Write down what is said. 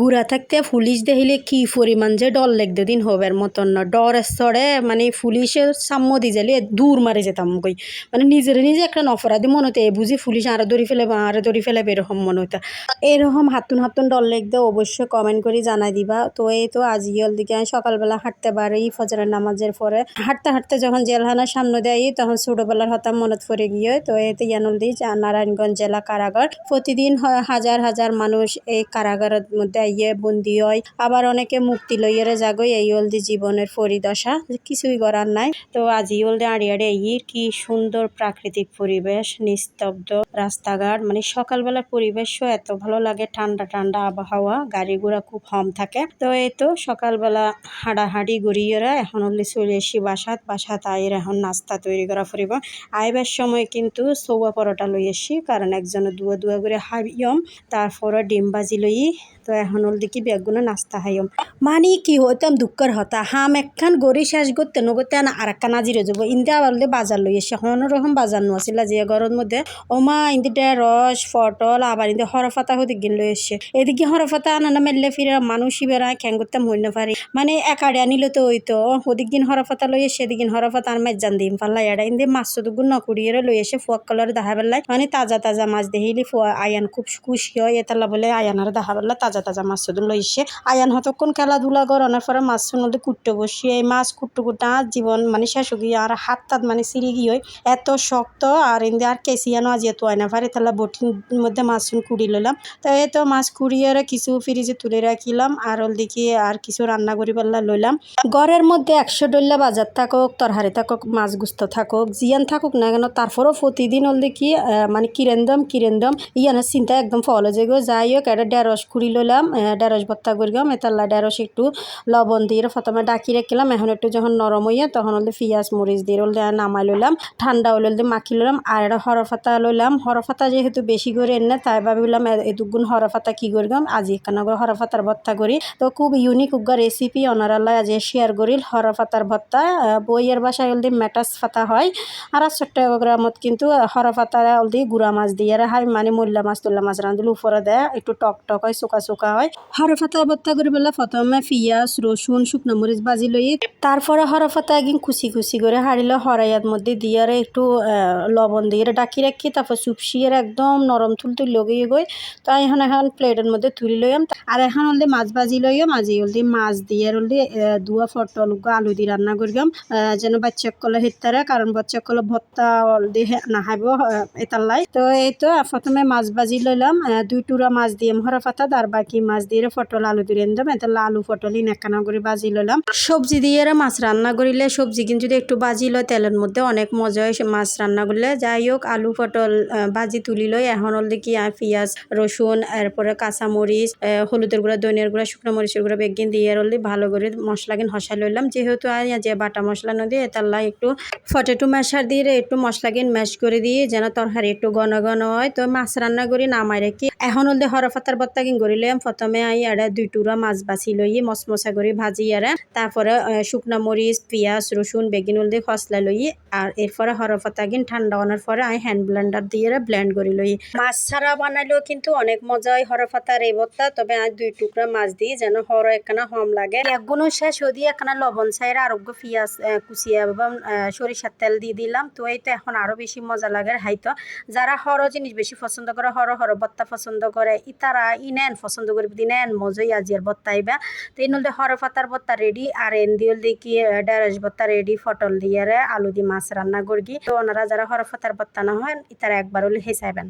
গুড়া থাকতে পুলিশ দেখিলে কি পরিমাণ যে ডর লাগতো দিন হবার মতন না। ডরের চড়ে মানে পুলিশের সাম্য দি যালে দূর মারে যেতাম কই। মানে নিজের নিজে একটা অপরাধী মনে হতো এ বুঝি পুলিশ আরও ধরি ফেলে বা আরও ধরি ফেলে এরকম মনে হতো এরকম হাতুন হাতুন ডর লাগতে, অবশ্যই কমেন্ট করে জানাই দিবা। তো এই তো আজিয়াল দিকে আমি সকালবেলা হাঁটতে পারি, ফজরের নামাজের পরে। হাঁটতে হাঁটতে যখন জেলখানার সামনে দেয় তখন ছোটবেলার হতাম মনত পড়ে গিয়ে। তো এতে ইয়ানুলদি নারায়ণগঞ্জ জেলা কারাগার। প্রতিদিন হাজার হাজার মানুষ এই কারাগারের মধ্যে আইয়ে বন্দি হয় আবার অনেকে মুক্তি লইয়ারে যাগই এই হলদি জীবনের পরিদশা কিছুই করার নাই। তো আজি হলদি আড়ি আড়ি এই কি সুন্দর প্রাকৃতিক পরিবেশ, নিস্তব্ধ রাস্তাঘাট মানে সকালবেলার পরিবেশও এত ভালো লাগে, ঠান্ডা ঠান্ডা আবহাওয়া, গাড়ি ঘোড়া খুব কম থাকে। তো এই তো সকালবেলা হাঁটাহাঁটি ঘুরিয়েরা এখন হলে চলে এসি বাসাত বাসাত আইয়ের এখন নাস্তা তৈরি করা ফুরিব। আইবার সময় কিন্তু সৌয়া পরোটা লই এসি, কারণ একজনে দুয়া দুয়া করে হাবিয়ম তারপরে ডিম ভাজি লই। তো এখন হল দেখি বেগুনে নাস্তা হাইয়ম মানে কি হইতাম দুঃখের হতা। হাম একখান গড়ি শেষ করতে নগতে আর একখান আজিরে যাব। ইন্দা আবার বাজার লই এসে কোনো রকম বাজার নো আসিল যে ঘরের মধ্যে ওমা ইন্দি রস পটল আবার ইন্দি হরফাতা হতে গিন লই এসে এদিকে হরফাতা আনা না মেললে ফিরে মানুষই বেড়ায় খ্যাং করতাম হইল না পারি মানে একাড়ে আনিলে তো হইতো ওদিক দিন হরফাতা লই এসে এদিন হরফাতা আর মেজান দিম। পাল্লা এড়া ইন্দি মাছ তো দুগুণ নকুড়িয়ে লই এসে ফুয়াক কালার দেখা বেলায় মানে তাজা তাজা মাছ দেখিলি ফুয়া আয়ান খুব খুশি হয়, এতালা বলে আয়ানার দেখা বেলা তাজা তাজা মাছ দুন লই এসে আয়ান হতক্ষণ খেলাধুলা করানোর পরে মাছ মধ্যে কুট্টো বসিয়ে, এই মাছ কুট্টু কুট্টা আর জীবন মানে শেষ গিয়ে আর হাত তাত মানে সিঁড়ি গিয়ে এত শক্ত আর ইন্দি আর কেসিয়ানো আজ এত আয়না পারে তাহলে বটির মধ্যে মাছ কুড়ি লইলাম। তো এই তো মাছ কুড়িয়ে কিছু ফ্রিজে তুলে রাখিলাম আর হল দেখি আর কিছু রান্না করি পাল্লা লইলাম। ঘরের মধ্যে একশো ডল্লা বাজার থাকুক, তরহারি থাকুক, মাছ গুস্ত থাকুক, জিয়ান থাকুক না কেন, তারপরও প্রতিদিন হল দেখি মানে কিরেন্দম কিরেন্দম, ইয়ানের চিন্তা একদম ফল যে গো যাই হোক একটা ঢেঁড়স কুড়ি লইলাম ঢেঁড়স ভর্তা করিলাম এতাল্লা ঢেঁড়স একটু লবণ দিয়ে প্রথমে ডাকি রাখলাম, এখন একটু যখন নরম হইয়া তখন হলে পিঁয়াজ মরিচ দিয়ে হলে নামাই লইলাম, ঠান্ডা হলে হলে মাখি লইলাম, আর একটা হরফাতা লইলাম হরফাতা যেহেতু বেশি করে এনে তাই ভাবিলাম এদুগুণ হরফাতা কি করিলাম আজি এখানে করে হরফাতার ভর্তা করি। তো খুব ইউনিক উগা রেসিপি অনারাল্লাহ আজ শেয়ার করিল হরফাতার ভর্তা বইয়ের বাসায় হলদি মেটাস ফাতা হয়, আর চট্টগ্রামত কিন্তু হরফাতা হলদি গুড়া মাছ দিয়ে হয় মানে মূল্যা মাছ, তুল্লা মাছ রাঁধিলে উপরে দেয়, একটু টক টক হয় চোকা চোকা হয়। হরফাতা ভর্তা করি পেলে প্রথমে পিঁয়াজ রসুন, শুকনো মরিচ ভাজি লই তারপরে হরফাতা একদিন খুশি খুশি করে হারিলে হরাইয়ার মধ্যে দিয়ে একটু লবণ দিয়ে ডাকি রাখি, তারপর চুপসিয়ে একদম নরম তুল তুল লগিয়ে গই তো এখন এখন প্লেটের মধ্যে তুলি লইম আর এখন হলদি মাছ ভাজি লইম মাঝি হলদি মাছ দিয়ে হলদি দুয়া ফটল আলু দিয়ে রান্না করিম যেন বাচ্চা কলে হিতারে কারণ বাচ্চা কলে ভর্তা হলদি নাহাইব এটার লাই। তো এই তো প্রথমে মাছ ভাজি লইলাম দুই টুরা মাছ দিয়ে হরা পাতা আর বাকি মাছ দিয়ে ফটল আলু দিয়ে রান্ধলাম এটা আলু ফটল ইনাকানা করে বাজি লইলাম সবজি দিয়ে মাছ রান্না করিলে সবজি কিন্তু একটু বাজি লয় তেলের মধ্যে অনেক মজা হয় মাছ রান্না করলে। যাই হোক আলু আহ, ভাজি তুলি লই এখন হলদি কি আহ, পেঁয়াজ রসুন এরপরে কাঁচামরিচ হলুদের গুঁড়া ধনিয়ার গুঁড়া শুকনো মরিচের গুঁড়া বেগিন দিয়ে হলদি ভালো করে মশলা কিন হসাই লইলাম। যেহেতু আর যে বাটা মশলা নদী তার লাই একটু ফটেটো ম্যাশার দিয়ে একটু মশলা কিন ম্যাশ করে দিয়ে যেন তরকারি একটু ঘন ঘন হয়। তো মাছ রান্না করি নামাই রেখি এখন হলদি হরফাতার বত্তা কিন করিলাম। প্রথমে দুই টুরা মাছ বাছি লই মশমশা করে ভাজি এড়ে তারপরে শুকনো মরিচ, পেঁয়াজ, রসুন, বেগিন হলদি খসলা লই আর এরপরে হরফাতা কিন ঠান্ডা হওয়ার পরে আমি হ্যান্ড ব্লেন্ডার দিয়ে ব্লেন্ড করে লই মাছ ছাড়া বানাইলেও কিন্তু অনেক মজা হয় হরফাতার এই ভর্তা তবে আমি দুই টুকরা মাছ দিই যেন হর একখানা হম লাগে। একগুলো শেষ হয়ে একখানা লবণ ছাইরা আরোগ্য পেঁয়াজ কুচিয়া এবং সরিষার তেল দিয়ে দিলাম। তো এই তো এখন আরও বেশি মজা লাগে হাইতো যারা হর জিনিস বেশি পছন্দ করে হর হর ভর্তা পছন্দ করে, ইতারা ই নেন পছন্দ করে দি এন মজাই আজিয়ার বত্তা আইবা। তো এই নলদে হর পাতার বত্তা রেডি আর এন দিয়ে দি কি ডেরাজ বত্তা রেডি ফটল দিয়ে আলু দিয়ে মাছ রান্না করি তো ওনারা যারা হর পাতার বত্তা না হয়, তারা একবার হলে হেসাইবেন।